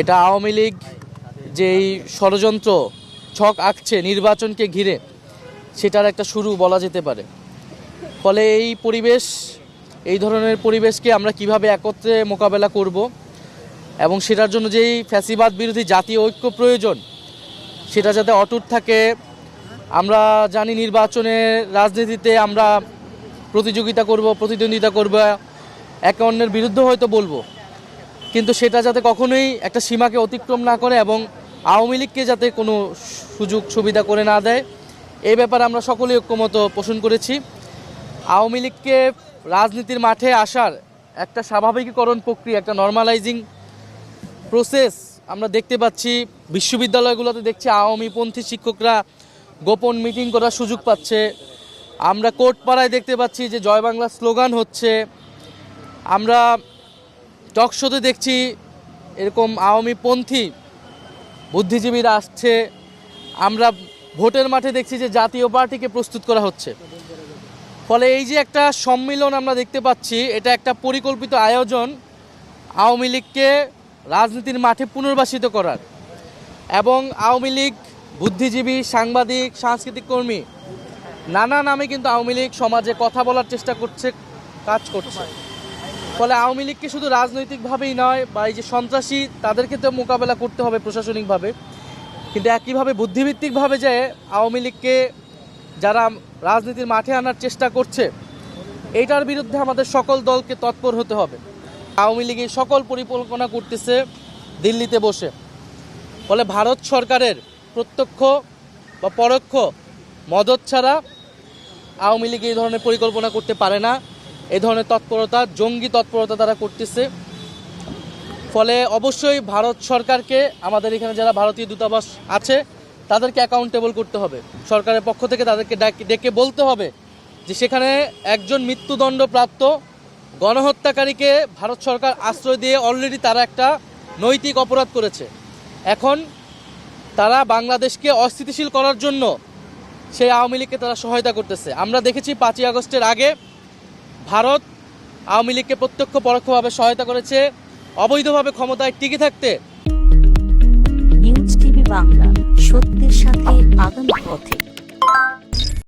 এটা আওয়ামী লীগ যেই ষড়যন্ত্র ছক আঁকছে নির্বাচনকে ঘিরে, সেটার একটা শুরু বলা যেতে পারে। ফলে এই পরিবেশ, এই ধরনের পরিবেশকে আমরা কীভাবে একত্রে মোকাবেলা করব এবং সেটার জন্য যেই ফ্যাসিবাদ বিরোধী জাতীয় ঐক্য প্রয়োজন, সেটা যাতে অটুট থাকে, আমরা জানি নির্বাচনের রাজনীতিতে আমরা প্রতিযোগিতা করব, প্রতিদ্বন্দ্বিতা করব, একে অন্যের বিরুদ্ধে হয়তো বলব। কিন্তু সেটা যাতে কখনোই একটা সীমাকে অতিক্রম না করে এবং আওয়ামী লীগকে যাতে কোনো সুযোগ সুবিধা করে না দেয় এই ব্যাপারে আমরা সকলেই ঐক্যমত পোষণ করেছি। আওয়ামী লীগকে রাজনীতির মাঠে আসার একটা স্বাভাবিকীকরণ প্রক্রিয়া, একটা নর্মালাইজিং প্রসেস আমরা দেখতে পাচ্ছি। বিশ্ববিদ্যালয়গুলোতে দেখছি আওয়ামীপন্থী শিক্ষকরা গোপন মিটিং করার সুযোগ পাচ্ছে। আমরা কোর্ট পাড়ায় দেখতে পাচ্ছি যে জয় বাংলা স্লোগান হচ্ছে, আমরা টকশোতে দেখছি এরকম আওয়ামীপন্থী বুদ্ধিজীবীরা আসছে। আমরা ভোটের মাঠে দেখছি যে জাতীয় পার্টিকে প্রস্তুত করা হচ্ছে। ফলে এই যে একটা সম্মিলন আমরা দেখতে পাচ্ছি, এটা একটা পরিকল্পিত আয়োজন আওয়ামী লীগকে রাজনীতির মাঠে পুনর্বাসিত করার। এবং আওয়ামী লীগ বুদ্ধিজীবী, সাংবাদিক, সাংস্কৃতিক কর্মী নানা নামে কিন্তু আওয়ামী লীগ সমাজে কথা বলার চেষ্টা করছে, কাজ করছে। ফলে আওয়ামী লীগকে শুধু রাজনৈতিকভাবেই নয়, বা এই যে সন্ত্রাসী, তাদেরকে তো মোকাবেলা করতে হবে প্রশাসনিকভাবে। কিন্তু একইভাবে বুদ্ধিভিত্তিকভাবে যে আওয়ামী লীগকে যারা রাজনীতির মাঠে আনার চেষ্টা করছে, এইটার বিরুদ্ধে আমাদের সকল দলকে তৎপর হতে হবে। আওয়ামী লীগ এই সকল পরিকল্পনা করতেছে দিল্লিতে বসে। ফলে ভারত সরকারের প্রত্যক্ষ বা পরোক্ষ মদত ছাড়া আওয়ামী লীগ এই ধরনের পরিকল্পনা করতে পারে না। এই ধরনের তৎপরতা, জঙ্গি তৎপরতা তারা করতেছে। ফলে অবশ্যই ভারত সরকারকে, আমাদের এখানে যারা ভারতীয় দূতাবাস আছে, তাদেরকে অ্যাকাউন্টেবল করতে হবে। সরকারের পক্ষ থেকে তাদেরকে ডেকে বলতে হবে যে সেখানে একজন মৃত্যুদণ্ডপ্রাপ্ত গণহত্যাকারীকে ভারত সরকার আশ্রয় দিয়ে অলরেডি তারা একটা নৈতিক অপরাধ করেছে। এখন তারা বাংলাদেশকে অস্থিতিশীল করার জন্য সেই আওয়ামী লীগকে তারা সহায়তা করতেছে। আমরা দেখেছি পাঁচই আগস্টের আগে ভারত আওয়ামী লীগকে প্রত্যক্ষ পরোক্ষভাবে সহায়তা করেছে, অবৈধভাবে ক্ষমতায় টিকে থাকতে। নিউজ টিভি বাংলা, সত্যের সাথে আগামী পথে।